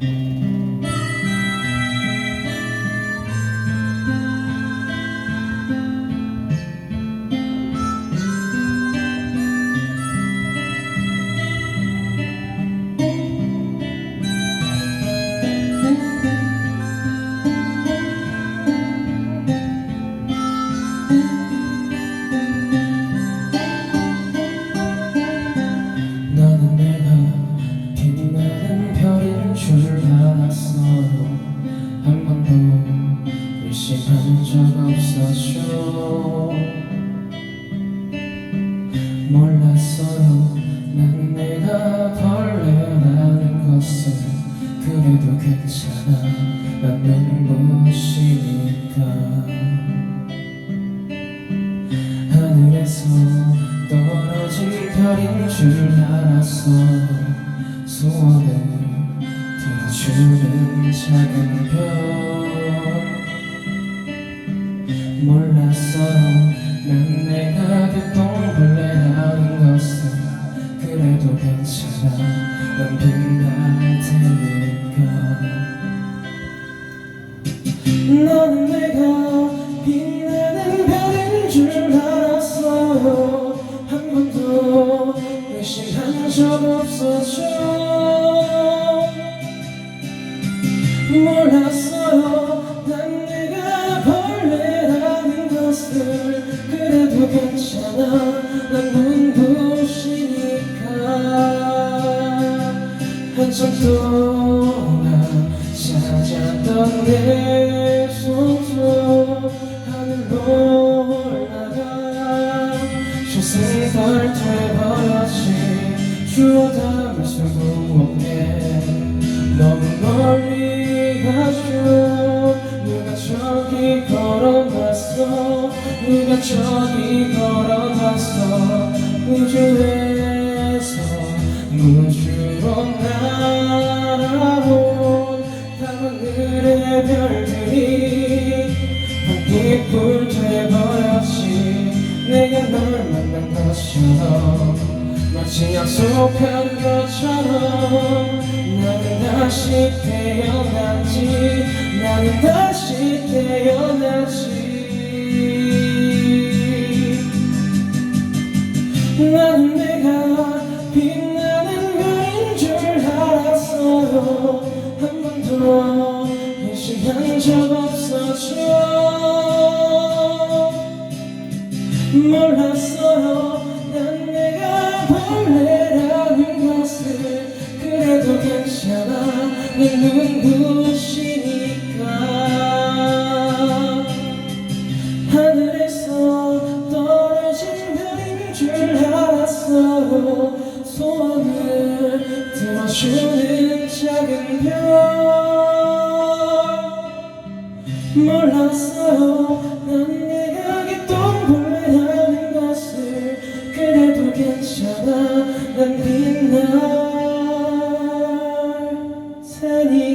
너는 의심한 적 없었죠 몰랐어요. 난 내가 벌레라는 것을 그래도 괜찮아. 난 눈부시니까. 하늘에서 떨어진 별인 줄 알았어. 소원을 들어주는 작은 별 몰랐어요. 난 내가 개똥벌레라는 것을 그래도 괜찮아. 난 빛날 테니까. 너는 내가 빛나는 별인 줄 알았어요. 한 번도 의심한 적 없었죠. 몰랐어요 난 눈부시니까 한참 동안 찾았던 내 손도 하늘로 올라가 쇼생걸 돼버렸지 주워 담을 수도 없네. 너무 멀리 가죠. 누가 저기 걸어놨어? 누가 저기 걸어놨어 별들이 반딧불 돼버렸지. 내가 널 만난 것처럼 마치 약속한 것처럼 나는 다시 태어났지. 나는 다시 태어났지. 나는 내가 빛나는 별인 줄 알았어요. 한 번도 한적 없었죠 몰랐어요. 난 내가 벌레라는 것을. 그래도 괜찮아. 내 눈부시니까. 하늘에서 떨어진 별인 줄 알았어요. 소원을 들어주는 작은 별 난 내가 기똥불레하는 것을 그래도 괜찮아. 난 빛날 테니.